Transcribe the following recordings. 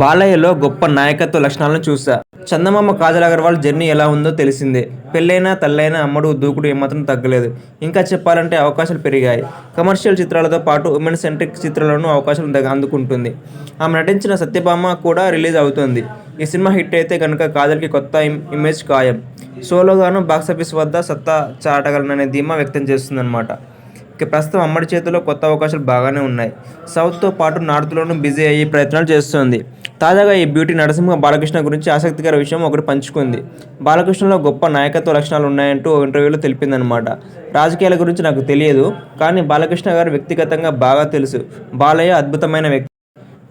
బాలయ్యలో గొప్ప నాయకత్వ లక్షణాలను చూసా చందమామ కాజల్ అగర్వాల్ జర్నీ ఎలా ఉందో తెలిసిందే. పెళ్ళైనా తల్లైనా అమ్మడు దూకుడు ఏమాత్రం తగ్గలేదు. ఇంకా చెప్పాలంటే అవకాశాలు పెరిగాయి. కమర్షియల్ చిత్రాలతో పాటు ఉమెన్ సెంట్రిక్ చిత్రాలను అవకాశం అందుకుంటుంది. ఆమె నటించిన సత్యభామ కూడా రిలీజ్ అవుతుంది. ఈ సినిమా హిట్ అయితే కనుక కాజల్కి కొత్త ఇమేజ్ ఖాయం. సోలోగాను బాక్సాఫీస్ వద్ద సత్తా చాటగలననే ధీమా వ్యక్తం చేస్తుందన్నమాట. ప్రస్తుతం అమ్మడి చేతిలో కొత్త అవకాశాలు బాగానే ఉన్నాయి. సౌత్తో పాటు నార్త్లోనూ బిజీ అయ్యే ప్రయత్నాలు చేస్తోంది. తాజాగా ఈ బ్యూటీ నరసింహ బాలకృష్ణ గురించి ఆసక్తికర విషయం ఒకటి పంచుకుంది. బాలకృష్ణలో గొప్ప నాయకత్వ లక్షణాలు ఉన్నాయంటూ ఓ ఇంటర్వ్యూలో తెలిపిందనమాట రాజకీయాల గురించి నాకు తెలియదు కానీ బాలకృష్ణ గారు వ్యక్తిగతంగా బాగా తెలుసు. బాలయ్య అద్భుతమైన వ్యక్తి.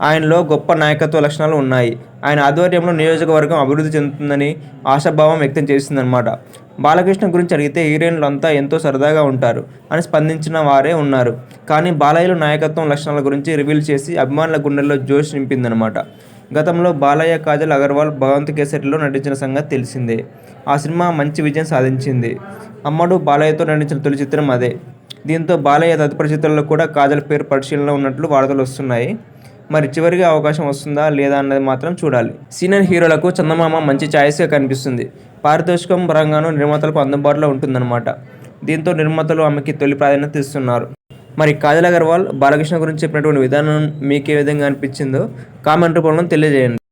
ఆయనలో గొప్ప నాయకత్వ లక్షణాలు ఉన్నాయి. ఆయన ఆధ్వర్యంలో నియోజకవర్గం అభివృద్ధి చెందుతుందని ఆశాభావం వ్యక్తం చేసిందనమాట బాలకృష్ణ గురించి అడిగితే హీరోయిన్లు అంతా ఎంతో సరదాగా ఉంటారు అని స్పందించిన వారే ఉన్నారు. కానీ బాలయ్యలో నాయకత్వం లక్షణాల గురించి రివీల్ చేసి అభిమానుల గుండెల్లో జోష్ నింపిందనమాట గతంలో బాలయ్య కాజల్ అగర్వాల్ భగవంత్ కేసరిలో నటించిన సంగతి తెలిసిందే. ఆ సినిమా మంచి విజయం సాధించింది. అమ్మడు బాలయ్యతో నటించిన తొలి చిత్రం అదే. దీంతో బాలయ్య తదుపరి చిత్రంలో కూడా కాజల్ పేరు పరిశీలనలో ఉన్నట్లు వార్తలు వస్తున్నాయి. మరి చివరిగా అవకాశం వస్తుందా లేదా అన్నది మాత్రం చూడాలి. సీనియర్ హీరోలకు చందమామ మంచి ఛాయిస్గా కనిపిస్తుంది. పారితోషికం పరంగానూ నిర్మాతలకు అందుబాటులో ఉంటుందన్నమాట. దీంతో నిర్మాతలు ఆమెకి తొలి ప్రాధాన్యత ఇస్తున్నారు. మరి కాజల్ అగర్వాల్ బాలకృష్ణ గురించి చెప్పినటువంటి విధానం మీకు ఏ విధంగా అనిపించిందో కామెంట్ రూపంలో తెలియజేయండి.